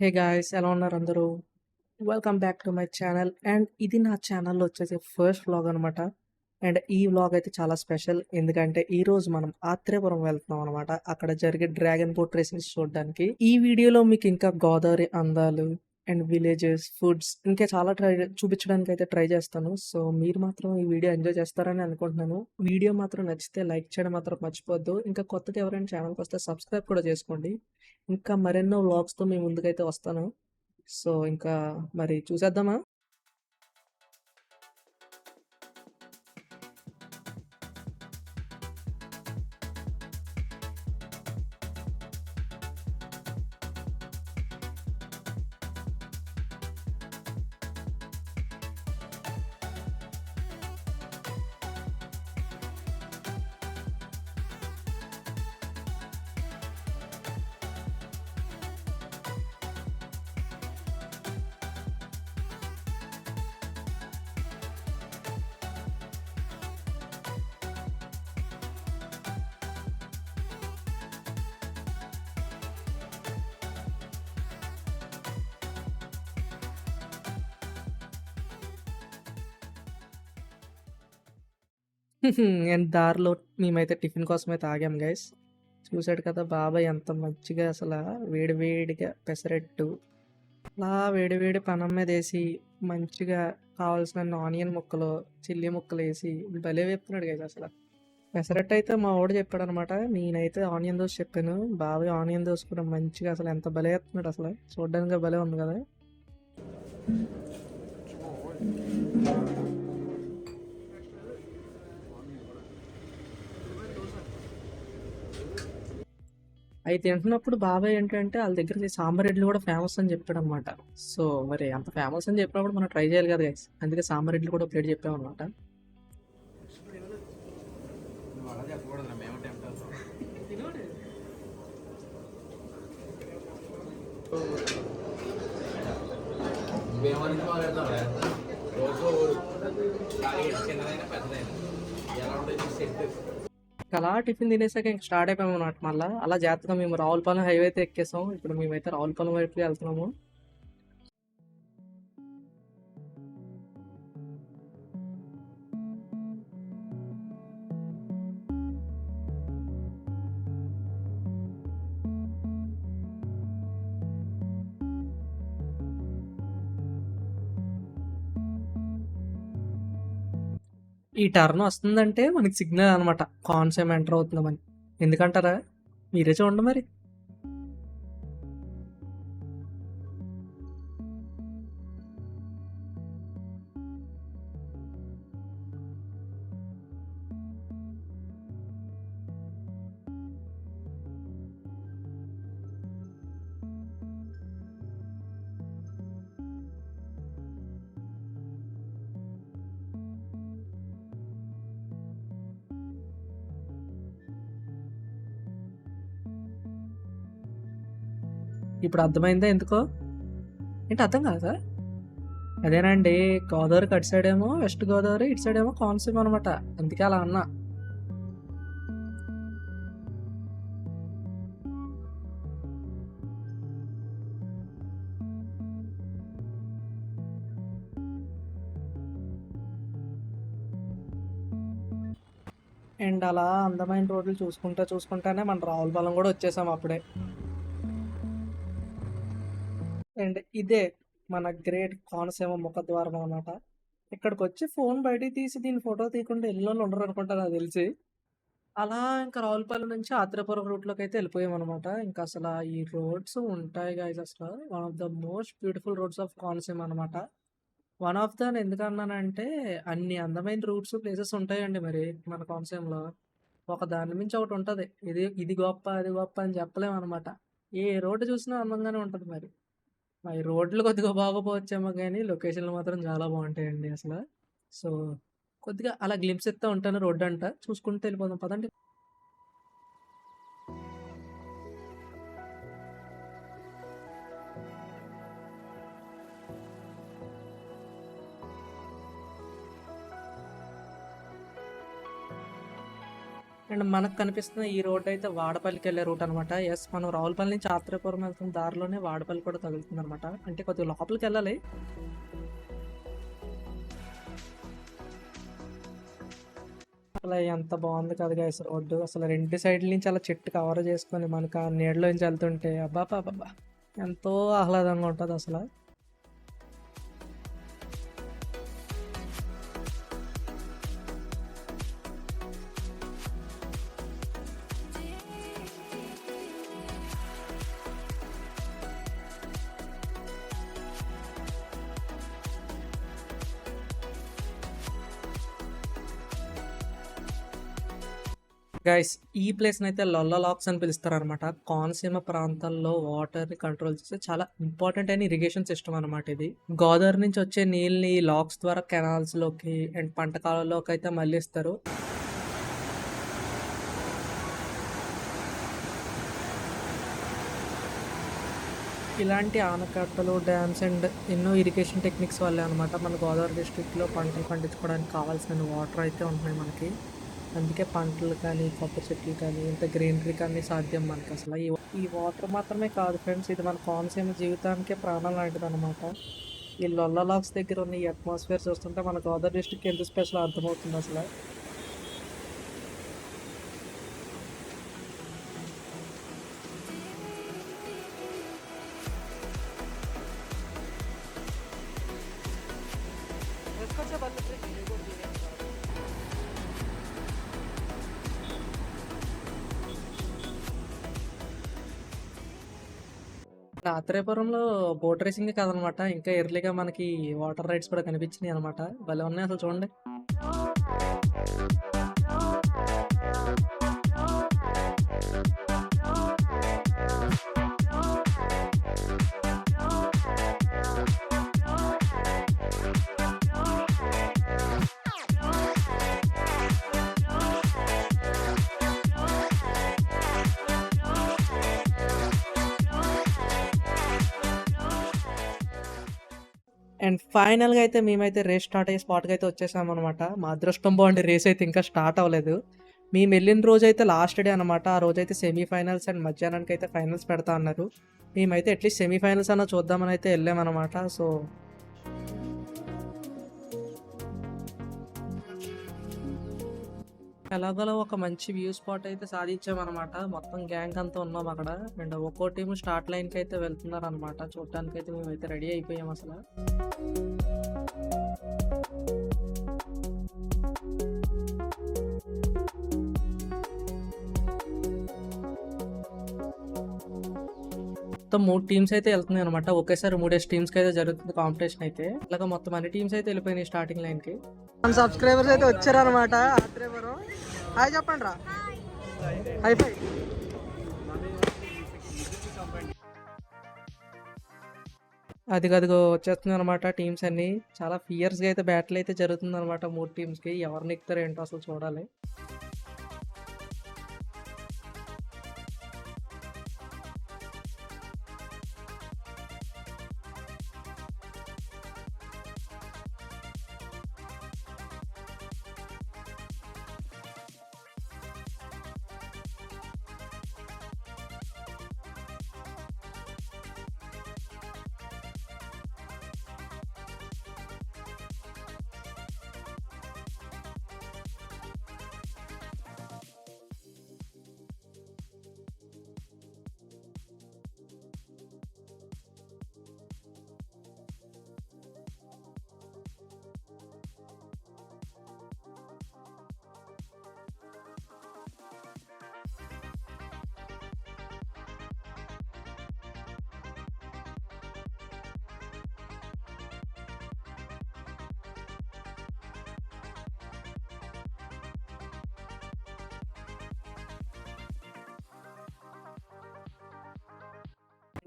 Hey guys ఎలా ఉన్నారు అందరూ? Welcome back to my channel. And ఇది నా ఛానల్‌లో వచ్చేసి ఫస్ట్ వ్లాగ్ అనమాట. అండ్ ఈ వ్లాగ్ అయితే చాలా స్పెషల్. ఎందుకంటే ఈ రోజు మనం ఆత్రేయపురం వెళ్తున్నాం అనమాట. అక్కడ జరిగే డ్రాగన్ బోట్ రేసింగ్స్ చూడడానికి. ఈ వీడియోలో మీకు ఇంకా గోదావరి అందాలు అండ్ విలేజెస్, ఫుడ్స్ ఇంకా చాలా ట్రై చూపించడానికి అయితే ట్రై చేస్తాను. సో మీరు మాత్రం ఈ వీడియో ఎంజాయ్ చేస్తారని అనుకుంటున్నాను. వీడియో మాత్రం నచ్చితే లైక్ చేయడం మాత్రం మర్చిపోద్దు ఇంకా కొత్తగా ఎవరైనా ఛానల్‌కి వస్తే సబ్స్క్రైబ్ కూడా చేసుకోండి. ఇంకా మరెన్నో వ్లాగ్స్‌తో మీ ముందుకైతే వస్తాను. సో ఇంకా మరి చూసేద్దామా? అండ్ దారిలో మేమైతే టిఫిన్ కోసమైతే ఆగాం గైస్. చూశాడు కదా బాబాయ్ ఎంత మంచిగా అసలు వేడివేడిగా పెసరెట్టు పెసరట్టు అలా వేడివేడి పనం మీద వేసి మంచిగా కావాల్సిన ఆనియన్ ముక్కలు, చిల్లీ ముక్కలేసి భలే వేపుతున్నాడు గైస్ అసలు పెసరట్టు అయితే మా వోడు చెప్పాడనమాట. నేనైతే ఆనియన్ దోశ చెప్పాను. బాబాయ్ ఆనియన్ దోశ కూడా మంచిగా అసలు ఎంత భలే వేస్తున్నాడు అసలు చూడడానికి భలే ఉంది కదా! అవి తింటున్నప్పుడు బాబాయ్ ఏంటంటే వాళ్ళ దగ్గర సాంబార్ ఇడ్లీ కూడా ఫేమస్ అని చెప్పాడు అనమాట సో మరి అంత ఫేమస్ అని చెప్పినప్పుడు మనం ట్రై చేయాలి కదా గైస్. అందుకే సాంబార్ ఇడ్లీ కూడా ప్లేట్ చెప్పామనమాట. ఎలా ఉంటుంది సెట్ అలా టిఫిన్ తినేసాక ఇంక స్టార్ట్ అయిపోయామనమాట మళ్ళీ అలా జాగ్రత్తగా మేము రావులపాలెం హైవే అయితే ఎక్కేసాం. ఇప్పుడు మేమైతే రావులపాలెం వైపు వెళ్తున్నాము. ఈ టర్న్ వస్తుందంటే మనకి సిగ్నల్ అనమాట. కాన్సెమ్ ఎంటర్ అవుతున్నామని. ఎందుకంటారా? మీరే చూడండి మరి. ఇప్పుడు అర్థమైందా ఎందుకో? ఏంటి అర్థం కాదా? అదేనండి గోదావరికి అటు సైడ్ ఏమో వెస్ట్ గోదావరి, ఇటు సైడ్ ఏమో కోనసీమ అనమాట. అందుకే అలా అన్నా. అండ్ అలా అందమైన రోడ్లు చూసుకుంటా చూసుకుంటానే మన రావులపాలెం కూడా వచ్చేసాం అప్పుడే. ఇదే మన గ్రేట్ కోనసీమ ముఖద్వారం అనమాట. ఇక్కడికి వచ్చి ఫోన్ బయటికి తీసి దీన్ని ఫోటో తీయకుండా ఇళ్ళలో ఉండరు అనుకుంటా నాకు తెలిసి. అలా ఇంకా రావులపల్లి నుంచి ఆత్రేపురం రూట్‌లోకి అయితే వెళ్ళిపోయామనమాట. ఇంకా అసలు ఈ రోడ్స్ ఉంటాయి గాయస్ అసలు one of the most beautiful roads of Konaseema అనమాట. వన్ ఆఫ్ ద ఎందుకన్నానంటే అన్ని అందమైన రూట్స్, ప్లేసెస్ ఉంటాయండి మరి మన కోనసీమలో. ఒక దాని మించి ఒకటి ఉంటుంది ఇది ఇది గొప్ప, అది గొప్ప అని చెప్పలేము అనమాట ఏ రోడ్డు చూసినా అందంగానే ఉంటుంది మరి. అవి రోడ్లు కొద్దిగా బాగోపోవచ్చేమో కానీ లొకేషన్‌లు మాత్రం చాలా బాగుంటాయండి అసలు. సో కొద్దిగా అలా గ్లిమ్స్ ఇస్తా ఉంటాను రోడ్డు అంట చూసుకుంటూ వెళ్ళిపోదాం. పదండి. అండ్ మనకు కనిపిస్తున్న ఈ రోడ్ అయితే వాడపల్లికి వెళ్ళే రూట్ అనమాట ఎస్ మనం రావులపల్లి నుంచి ఆత్రేయపురం వెళ్తున్న దారిలోనే వాడపల్లి కూడా తగులుతుంది అనమాట అంటే కొద్దిగా లోపలికి వెళ్ళాలి. అసలు ఎంత బాగుంది కదా గైస్ రోడ్డు. అసలు రెండు సైడ్ల నుంచి అలా చెట్టు కవర్ చేసుకొని మనకు ఆ నీడలో వెళ్తుంటే అబ్బా బాబా ఎంతో ఆహ్లాదంగా ఉంటుంది అసలు. గైస్ ఈ ప్లేస్ అయితే లొల్ల లాక్స్ అని పిలుస్తారు అనమాట కోనసీమ ప్రాంతాల్లో వాటర్ కంట్రోల్ చేసే చాలా ఇంపార్టెంట్ అయిన ఇరిగేషన్ సిస్టమ్ అనమాట ఇది. గోదావరి నుంచి వచ్చే నీళ్ళని లాక్స్ ద్వారా కెనాల్స్లోకి అండ్ పంట కాలంలోకి అయితే మళ్ళిస్తారు. ఇలాంటి ఆనకట్టలు డ్యామ్స్ అండ్ ఎన్నో ఇరిగేషన్ టెక్నిక్స్ వల్లే అనమాట మన గోదావరి డిస్ట్రిక్ట్లో పంటలు పండించుకోవడానికి కావాల్సిన వాటర్ అయితే ఉంటున్నాయి మనకి. అందుకే పంటలు కానీ కొబ్బరి చెట్లు కానీ ఇంత గ్రీనరీ కానీ సాధ్యం మనకి అసలు. ఈ ఈ వాటర్ మాత్రమే కాదు ఫ్రెండ్స్ ఇది మన కోనసీమ జీవితానికే ప్రాణం లాంటిది అనమాట ఈ లొల్ల లాక్స్ దగ్గర ఉన్న ఈ అట్మాస్ఫియర్ చూస్తుంటే మన గోదావరి డిస్ట్రిక్ట్ ఎంత స్పెషల్ అర్థమవుతుంది అసలు. రాత్రేపురంలో బోట్ రేసింగ్ కాదనమాట. ఇంకా ఎర్లీగా మనకి వాటర్ రైడ్స్ కూడా కనిపించినాయి అనమాట. భలే ఉన్నాయి అసలు చూడండి. అండ్ ఫైనల్గా అయితే మేమైతే రేస్ స్టార్ట్ అయ్యే స్పాట్కి అయితే వచ్చేసాం అనమాట మా అదృష్టం బాగుండి రేస్ అయితే ఇంకా స్టార్ట్ అవ్వలేదు. మేము వెళ్ళిన రోజు అయితే లాస్ట్ డే అనమాట ఆ రోజు అయితే సెమీఫైనల్స్ అండ్ మధ్యాహ్నానికి అయితే ఫైనల్స్ పెడతా అన్నారు. మేమైతే అట్లీస్ట్ సెమీఫైనల్స్ అన్న చూద్దామని అయితే వెళ్ళామన్నమాట సో ఎలాగోలో ఒక మంచి వ్యూ స్పాట్ అయితే సాధించామన్నమాట. మొత్తం గ్యాంగ్ అంతా ఉన్నాం అక్కడ. అండ్ ఒక్కో టీం స్టార్ట్ లైన్కి అయితే వెళ్తున్నారు అనమాట చూడటానికి అయితే మేమైతే రెడీ అయిపోయాం అసలు. మొత్తం మూడు టీమ్స్ అయితే వెళ్తున్నాయి అనమాట ఒకేసారి మూడేసి టీమ్స్ అయితే జరుగుతుంది కాంపిటీషన్ అయితే. ఇలాగ మొత్తం అన్ని టీమ్స్ అయితే వెళ్ళిపోయినాయి స్టార్టింగ్ లైన్కి. సబ్స్క్రైబర్స్ అయితే వచ్చారనమాట ఆత్రేయపురం హాయ్ చెప్పండి రా. High five. అది కదిగో వచ్చేస్తుంది అనమాట టీమ్స్ అన్ని. చాలా ఫియర్స్గా అయితే బ్యాటిల్ అయితే జరుగుతుంది అనమాట మూడు టీమ్స్కి ఎవరిని ఎక్కుతారు ఏంటో అసలు చూడాలి.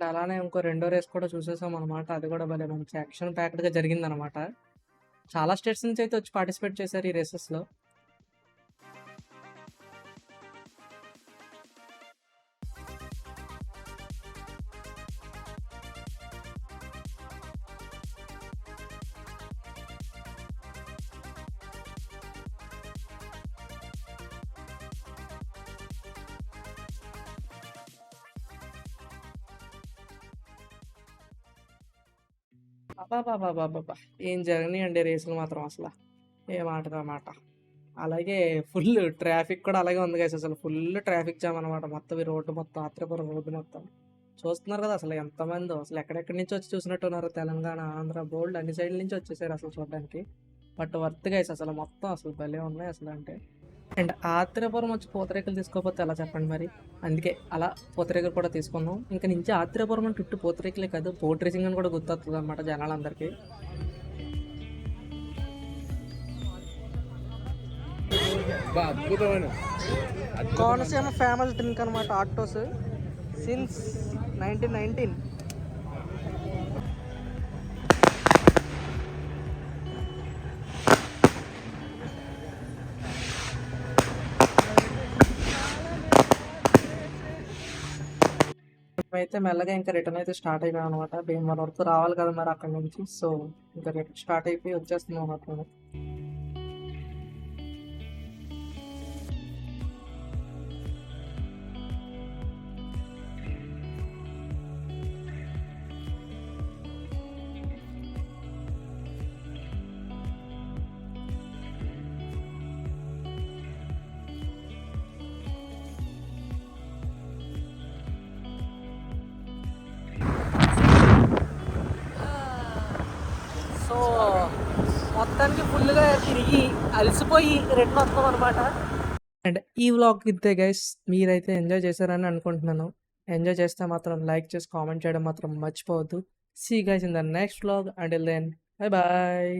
అండ్ అలానే ఇంకో రెండో రేస్ కూడా చూసేసాం అనమాట అది కూడా భలే మంచి యాక్షన్ ప్యాక్డ్గా జరిగిందనమాట చాలా స్టేట్స్ నుంచి అయితే వచ్చి పార్టిసిపేట్ చేశారు ఈ రేసెస్లో. అబ్బబ్బబ్బబ్బబ్బబ్బా! ఏం జరగనియండి రేసులు మాత్రం అసలు ఏ మాటదన్నమాట మాట. అలాగే ఫుల్ ట్రాఫిక్ కూడా అలాగే ఉంది కదా అసలు ఫుల్ ట్రాఫిక్ జామ్ అనమాట. మొత్తం ఈ రోడ్డు మొత్తం ఆత్రేయపురం రోడ్డు మొత్తం. చూస్తున్నారు కదా అసలు ఎంతమంది అసలు ఎక్కడెక్కడి నుంచి వచ్చి చూసినట్టున్నారు. తెలంగాణ, ఆంధ్ర బోల్డ్ అన్ని సైడ్‌ల నుంచి వచ్చేసారు అసలు చూడడానికి. బట్ వర్త్ గైస్ అసలు మొత్తం అసలు భలే ఉన్నాయి అసలు అంటే. అండ్ ఆత్రేయపురం వచ్చి పూతరేకులు తీసుకోకపోతే ఎలా చెప్పండి మరి. అందుకే అలా పూతరేకులు కూడా తీసుకున్నాం. ఇంక నుంచి ఆత్రేయపురం అంటే ఉట్టి పూతరేకులే కాదు బోట్ రేసింగ్ అని కూడా జనాలందరికీ. అబ్బా! అద్భుతమైన అద్భుతమైన కోనసీమ ఫేమస్ డ్రింక్ అనమాట ఆక్టోస్. సిన్స్ 1919. మేమైతే మెల్లగా ఇంకా రిటర్న్ అయితే స్టార్ట్ అయిపోయాం అనమాట. భీమవరం వరకు రావాలి కదా మరి అక్కడ నుంచి. సో ఇంకా రిటర్న్ స్టార్ట్ అయిపోయి వచ్చేస్తున్నాం అనమాట అలసిపోయి రిటర్న్ వస్తాం అనమాట. అండ్ ఈ వ్లాగ్ ఇంతే గైస్. మీరైతే ఎంజాయ్ చేశారని అనుకుంటున్నాను. ఎంజాయ్ చేస్తే మాత్రం లైక్ చేసి కామెంట్ చేయడం మాత్రం మర్చిపోవద్దు. See guys in the next vlog. And then bye bye.